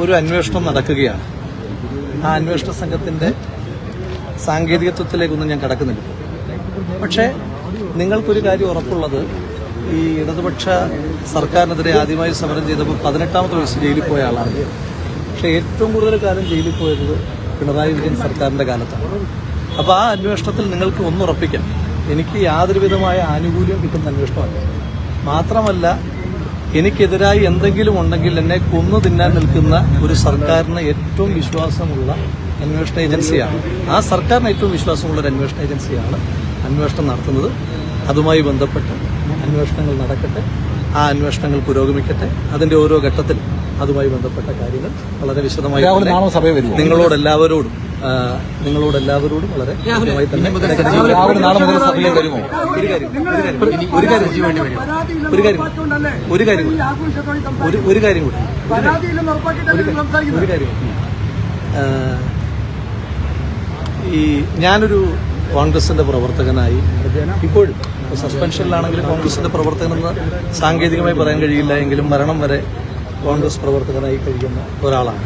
ഒരു അന്വേഷണം നടക്കുകയാണ്. ആ അന്വേഷണ സംഘത്തിന്റെ സാങ്കേതികത്വത്തിലേക്കൊന്നും ഞാൻ കടക്കുന്നില്ല. പക്ഷേ നിങ്ങൾക്കൊരു കാര്യം ഉറപ്പുള്ളത് ഈ ഇടതുപക്ഷ സർക്കാരിനെതിരെ ആദ്യമായി സമരം ചെയ്തപ്പോൾ പതിനെട്ടാമത്തെ വയസ്സ് ജയിലിൽ പോയ ആളാണ്. പക്ഷേ ഏറ്റവും കൂടുതൽ കാലം ജയിലിൽ പോയത് പിണറായി വിജയൻ സർക്കാരിന്റെ കാലത്താണ്. അപ്പോൾ ആ അന്വേഷണത്തിൽ നിങ്ങൾക്ക് ഒന്നുറപ്പിക്കാം. എനിക്ക് യാതൊരുവിധമായ ആനുകൂല്യം കിട്ടുന്ന അന്വേഷണമല്ല. മാത്രമല്ല എനിക്കെതിരായി എന്തെങ്കിലും ഉണ്ടെങ്കിൽ എന്നെ കൊന്നു തിന്നാൻ നിൽക്കുന്ന ഒരു സർക്കാരിന് ഏറ്റവും വിശ്വാസമുള്ള അന്വേഷണ ഏജൻസിയാണ്. ആ സർക്കാരിന് ഏറ്റവും വിശ്വാസമുള്ള ഒരു അന്വേഷണ ഏജൻസിയാണ് അന്വേഷണം നടത്തുന്നത്. അതുമായി ബന്ധപ്പെട്ട് അന്വേഷണങ്ങൾ നടക്കട്ടെ. ആ അന്വേഷണങ്ങൾ പുരോഗമിക്കട്ടെ. അതിന്റെ ഓരോ ഘട്ടത്തിലും അതുമായി ബന്ധപ്പെട്ട കാര്യങ്ങൾ വളരെ വിശദമായി നിങ്ങളോടെല്ലാവരോടും നിങ്ങളോട് എല്ലാവരോടും നിങ്ങളോട് എല്ലാവരോടും വളരെ തന്നെ ഒരു കാര്യം ഒരു കാര്യം ഒരു കാര്യം ഒരു കാര്യം ഒരു കാര്യം കൂടി. ഒരു കാര്യം കൂടി. ഒരു കാര്യം. കൂടി. ആ, ഈ ഞാനൊരു കോൺഗ്രസിന്റെ പ്രവർത്തകനായി ഇപ്പോഴും സസ്പെൻഷനിലാണെങ്കിലും കോൺഗ്രസിന്റെ പ്രവർത്തകൻ എന്ന് സാങ്കേതികമായി പറയാൻ കഴിയില്ല എങ്കിലും മരണം വരെ കോൺഗ്രസ് പ്രവർത്തകനായി കഴിയുന്ന ഒരാളാണ്.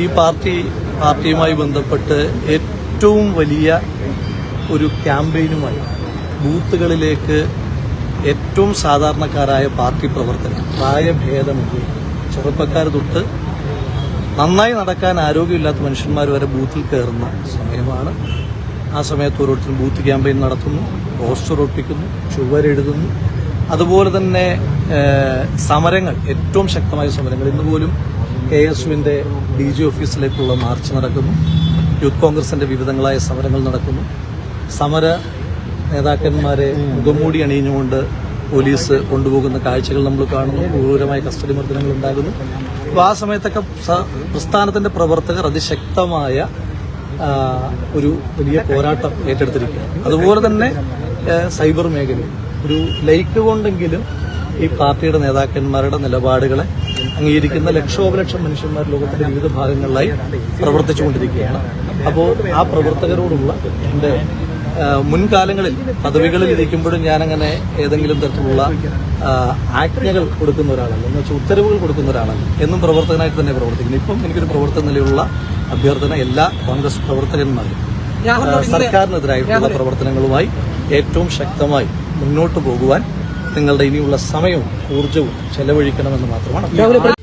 ഈ പാർട്ടി പാർട്ടിയുമായി ബന്ധപ്പെട്ട് ഏറ്റവും വലിയ ഒരു ക്യാമ്പയിനുമായി ബൂത്തുകളിലേക്ക് ഏറ്റവും സാധാരണക്കാരായ പാർട്ടി പ്രവർത്തകർ പ്രായഭേദമില്ല ചെറുപ്പക്കാർ തൊട്ട് നന്നായി നടക്കാൻ ആരോഗ്യമില്ലാത്ത മനുഷ്യന്മാർ വരെ ബൂത്തിൽ കയറുന്ന സമയമാണ്. ആ സമയത്ത് ഓരോരുത്തരും ബൂത്ത് ക്യാമ്പയിൻ നടത്തുന്നു പോസ്റ്റർ ഒട്ടിക്കുന്നു ചുവരെഴുതുന്നു അതുപോലെ തന്നെ സമരങ്ങൾ ഏറ്റവും ശക്തമായ സമരങ്ങൾ. ഇന്ന് പോലും കെ എസ് യുവിന്റെ ഡി ജി ഓഫീസിലേക്കുള്ള മാർച്ച് നടക്കുന്നു. യൂത്ത് കോൺഗ്രസിന്റെ വിവിധങ്ങളായ സമരങ്ങൾ നടക്കുന്നു. സമര നേതാക്കന്മാരെ മുഖംമൂടി അണിഞ്ഞുകൊണ്ട് പോലീസ് കൊണ്ടുപോകുന്ന കാഴ്ചകൾ നമ്മൾ കാണുന്നു. ക്രൂരമായ കസ്റ്റഡി മർദ്ദനങ്ങൾ ഉണ്ടാകുന്നു. അപ്പോൾ ആ സമയത്തൊക്കെ പ്രസ്ഥാനത്തിന്റെ പ്രവർത്തകർ അതിശക്തമായ ഒരു വലിയ പോരാട്ടം ഏറ്റെടുത്തിരിക്കുകയാണ്. അതുപോലെ തന്നെ സൈബർ മേഖലയിൽ. ഒരു ലൈക്ക് കൊണ്ടെങ്കിലും ഈ പാർട്ടിയുടെ നേതാക്കന്മാരുടെ നിലപാടുകളെ അംഗീകരിക്കുന്ന ലക്ഷോപലക്ഷം മനുഷ്യന്മാർ ലോകത്തിന്റെ വിവിധ ഭാഗങ്ങളിലായി പ്രവർത്തിച്ചുകൊണ്ടിരിക്കുകയാണ്. അപ്പോൾ ആ പ്രവർത്തകരോടുള്ള എന്റെ മുൻകാലങ്ങളിൽ പദവികളിൽ ഇരിക്കുമ്പോഴും ഞാനങ്ങനെ ഏതെങ്കിലും തരത്തിലുള്ള ആജ്ഞകൾ കൊടുക്കുന്ന ഒരാളല്ല. എന്ന് വെച്ചാൽ ഉത്തരവുകൾ കൊടുക്കുന്ന ഒരാളല്ല. എന്നും പ്രവർത്തകനായിട്ട് തന്നെ പ്രവർത്തിക്കുന്നു. ഇപ്പം എനിക്കൊരു പ്രവർത്തന നിലയിലുള്ള അഭ്യർത്ഥന എല്ലാ കോൺഗ്രസ് പ്രവർത്തകന്മാരും സർക്കാരിനെതിരായിട്ടുള്ള പ്രവർത്തനങ്ങളുമായി ഏറ്റവും ശക്തമായി മുന്നോട്ട് പോകുവാൻ നിങ്ങളുടെ ഇനിയുള്ള സമയവും ഊർജവും ചെലവഴിക്കണമെന്ന് മാത്രമാണ്.